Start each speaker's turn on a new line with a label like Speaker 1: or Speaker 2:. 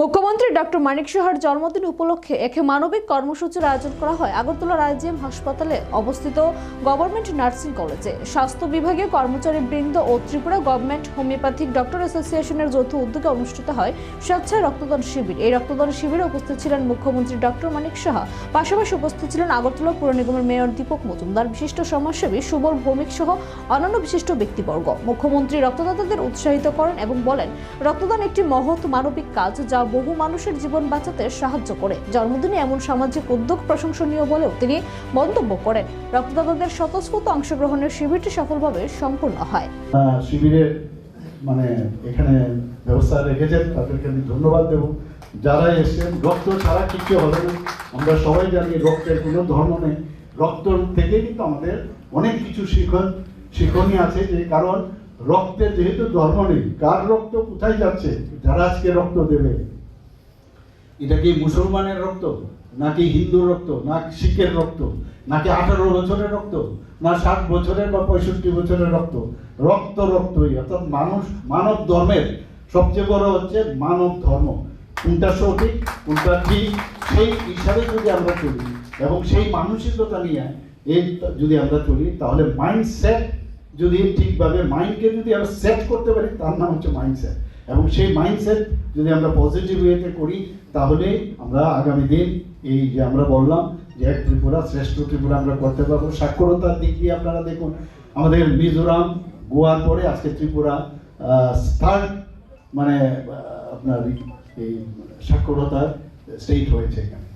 Speaker 1: মুখ্যমন্ত্রী ডক্টর মানিক সাহার জন্মদিন উপলক্ষে একে মানবিক কর্মসূচির আয়োজন করা হয়। আগরতলা রাইজিএম হাসপাতালে অবস্থিত গভর্নমেন্ট নার্সিং কলেজে স্বাস্থ্য বিভাগীয় কর্মচারী বৃন্দ ও ত্রিপুরা গভর্নমেন্ট হোমিওপ্যাথিক ডক্টর অ্যাসোসিয়েশনের যৌথ উদ্যোগে অনুষ্ঠিত হয় স্বেচ্ছায় রক্তদান শিবির। এই রক্তদান শিবিরে উপস্থিত ছিলেন মুখ্যমন্ত্রী ডক্টর মানিক সাহা। পাশাপাশি উপস্থিত ছিলেন আগরতলা পুর নিগমের মেয়র দীপক মজুমদার, বিশিষ্ট সমাজসেবী সুবল ভৌমিক সহ অন্যান্য বিশিষ্ট ব্যক্তিবর্গ। মুখ্যমন্ত্রী রক্তদাতাদের উৎসাহিত করেন এবং বলেন, রক্তদান একটি মহৎ মানবিক কাজ যা বহু মানুষের জীবন বাঁচাতে সাহায্য করে। জন্মদিনে এমন সামাজিক উদ্যোগ প্রশংসনীয় বলেও তিনি মন্তব্য করেন। রক্তদাতাদের স্বতঃস্ফূর্ত অংশগ্রহণের শিবিরটি সফলভাবে সম্পূর্ণ হয়।
Speaker 2: মানে এখানে ব্যবস্থা রেখেছেন, তাদেরকে আমি ধন্যবাদ দেব। যারা এসেছেন, রক্ত ছাড়া কিছু হবে না। আমরা সবাই জানি রক্তের কোনো ধর্ম নেই। রক্ত থেকে কিন্তু আমাদের অনেক কিছু শিখন শিখনীয় আছে যে কারণ রক্তের যেহেতু ধর্ম নেই, কার রক্ত কোথায় যাচ্ছে? যারা আজকে রক্ত দেবে? এটা কি মুসলমানের রক্ত? নাকি হিন্দুর রক্ত? না শিখের রক্ত? নাকি আঠারো বছরের রক্ত? না ষাট বছরের বা পঁয়ষট্টি বছরের রক্ত? রক্ত রক্তই, অর্থাৎ মানুষ, মানব ধর্মের সবচেয়ে বড় হচ্ছে মানব ধর্ম। কোনটা সঠিক, কোনটা ঠিক, সেই হিসাবে যদি আমরা চলি, এবং সেই মানসিকতা নিয়ে এই যদি আমরা চলি, তাহলে মাইন্ডসেট যদি ঠিকভাবে মাইন্ডকে যদি আমরা সেট করতে পারি, তার নাম হচ্ছে মাইন্ডসেট এবং সেই মাইন্ডসেট যদি আমরা পজিটিভ ওয়েতে করি, তাহলে আমরা আগামী দিন এই যে আমরা বললাম যে এক ত্রিপুরা শ্রেষ্ঠ ত্রিপুরা আমরা করতে পারব। সাক্ষরতার দিক দিয়ে আপনারা দেখুন, আমাদের মিজোরাম, গোয়ার পরে আজকে ত্রিপুরা থার্ড মানে আপনার এই সাক্ষরতার স্টেট হয়েছে এখানে।